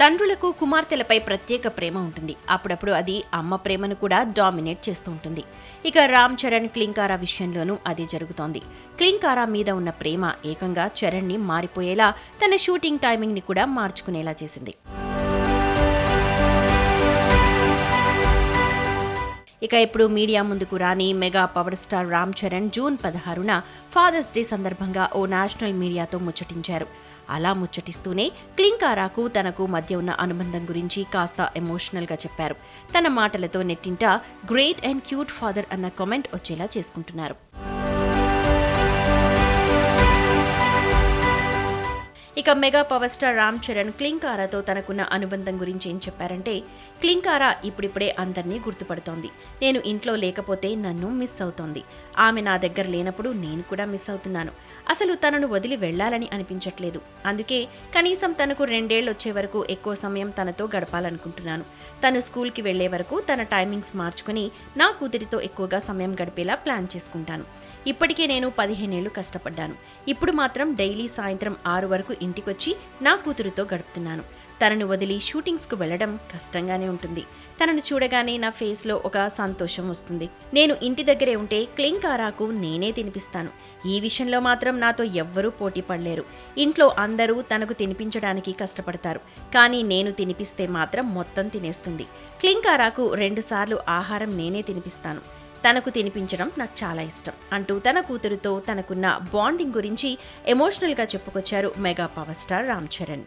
తండ్రులకు కుమార్తెలపై ప్రత్యేక ప్రేమ ఉంటుంది. అప్పుడప్పుడు అది అమ్మ ప్రేమను కూడా డామినేట్ చేస్తూ ఉంటుంది. ఇక రామ్ చరణ్ క్లింకారా విషయంలోనూ అదే జరుగుతోంది. క్లింకారా మీద ఉన్న ప్రేమ ఏకంగా చరణ్ని మారిపోయేలా తన షూటింగ్ టైమింగ్ని కూడా మార్చుకునేలా చేసింది. ఇక ఇప్పుడు మీడియా ముందుకు రాని mega power star Ram Charan June పదహారున ఫాదర్స్ డే సందర్భంగా ఓ నేషనల్ మీడియాతో ముచ్చటించారు. అలా ముచ్చటిస్తూనే క్లింకారాకు తనకు మధ్య ఉన్న అనుబంధం గురించి కాస్త ఎమోషనల్గా చెప్పారు. తన మాటలతో నెట్టింట గ్రేట్ అండ్ క్యూట్ ఫాదర్ అన్న కామెంట్ వచ్చేలా చేసుకుంటున్నారు. ఇక mega power star Ram Charan క్లింకారాతో తనకున్న అనుబంధం గురించి ఏం చెప్పారంటే క్లింకారా ఇప్పుడిప్పుడే అందరినీ గుర్తుపడుతోంది. నేను ఇంట్లో లేకపోతే నన్ను మిస్ అవుతోంది. ఆమె నా దగ్గర లేనప్పుడు నేను కూడా మిస్ అవుతున్నాను. అసలు తనను వదిలి వెళ్ళాలని అనిపించట్లేదు. అందుకే కనీసం తనకు రెండేళ్ళు వచ్చే వరకు ఎక్కువ సమయం తనతో గడపాలనుకుంటున్నాను. తను స్కూల్కి వెళ్ళే వరకు తన టైమింగ్స్ మార్చుకుని నా కూతురితో ఎక్కువగా సమయం గడిపేలా ప్లాన్ చేసుకుంటాను. ఇప్పటికే నేను పదిహేనేళ్ళు కష్టపడ్డాను. ఇప్పుడు మాత్రం డైలీ సాయంత్రం ఆరు వరకు ఇంటికొచ్చి నా కూతురుతో గడుపుతున్నాను. తనను వదిలి షూటింగ్స్కు వెళ్ళడం కష్టంగానే ఉంటుంది. తనను చూడగానే నా ఫేస్లో ఒక సంతోషం వస్తుంది. నేను ఇంటి దగ్గరే ఉంటే క్లింకారాకు నేనే తినిపిస్తాను. ఈ విషయంలో మాత్రం నాతో ఎవ్వరూ పోటీ పడలేరు. ఇంట్లో అందరూ తనకు తినిపించడానికి కష్టపడతారు. కానీ నేను తినిపిస్తే మాత్రం మొత్తం తినేస్తుంది. క్లింకారాకు రెండుసార్లు ఆహారం నేనే తినిపిస్తాను. తనకు తినిపించడం నాకు చాలా ఇష్టం అంటూ తన కూతురుతో తనకున్న బాండింగ్ గురించి ఎమోషనల్గా చెప్పుకొచ్చారు mega power star Ram Charan.